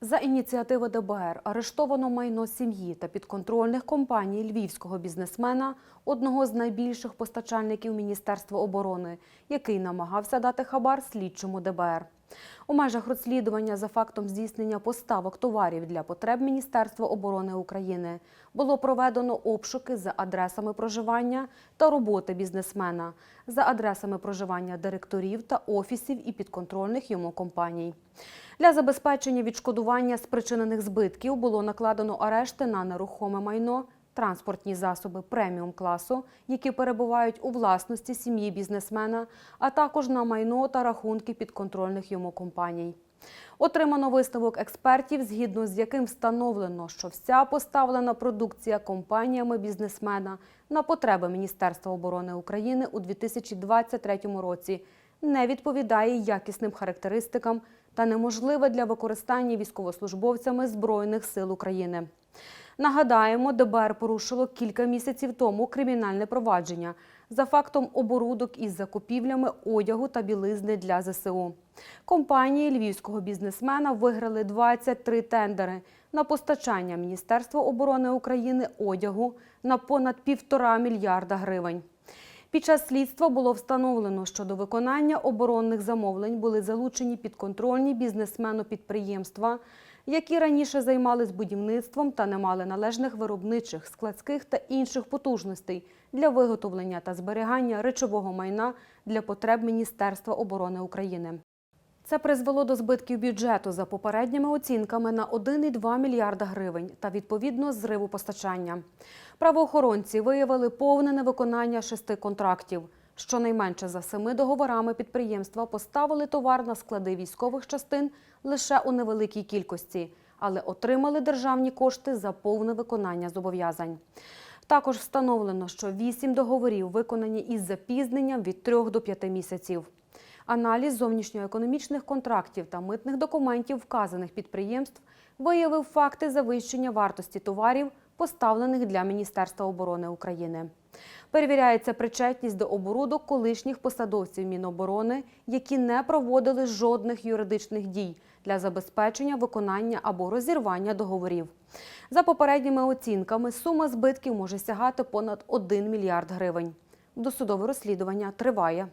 За ініціативи ДБР арештовано майно сім'ї та підконтрольних компаній львівського бізнесмена, одного з найбільших постачальників Міністерства оборони, який намагався дати хабар слідчому ДБР. У межах розслідування за фактом здійснення поставок товарів для потреб Міністерства оборони України було проведено обшуки за адресами проживання та роботи бізнесмена, за адресами проживання директорів та офісів і підконтрольних йому компаній. Для забезпечення відшкодування спричинених збитків було накладено арешти на нерухоме майно, транспортні засоби преміум класу, які перебувають у власності сім'ї бізнесмена, а також на майно та рахунки підконтрольних йому компаній. Отримано висновок експертів, згідно з яким встановлено, що вся поставлена продукція компаніями бізнесмена на потреби Міністерства оборони України у 2023 році не відповідає якісним характеристикам та неможливе для використання військовослужбовцями Збройних сил України. Нагадаємо, ДБР порушило кілька місяців тому кримінальне провадження за фактом оборудок із закупівлями одягу та білизни для ЗСУ. Компанії львівського бізнесмена виграли 23 тендери на постачання Міністерства оборони України одягу на понад півтора мільярда гривень. Під час слідства було встановлено, що до виконання оборонних замовлень були залучені підконтрольні бізнесмену підприємства, які раніше займались будівництвом та не мали належних виробничих, складських та інших потужностей для виготовлення та зберігання речового майна для потреб Міністерства оборони України. Це призвело до збитків бюджету за попередніми оцінками на 1,2 мільярда гривень та відповідно зриву постачання. Правоохоронці виявили повне невиконання шести контрактів. Щонайменше за семи договорами підприємства поставили товар на склади військових частин лише у невеликій кількості, але отримали державні кошти за повне виконання зобов'язань. Також встановлено, що вісім договорів виконані із запізненням від трьох до п'яти місяців. Аналіз зовнішньоекономічних контрактів та митних документів вказаних підприємств виявив факти завищення вартості товарів, поставлених для Міністерства оборони України. Перевіряється причетність до оборудок колишніх посадовців Міноборони, які не проводили жодних юридичних дій для забезпечення виконання або розірвання договорів. За попередніми оцінками, сума збитків може сягати понад 1 мільярд гривень. Досудове розслідування триває.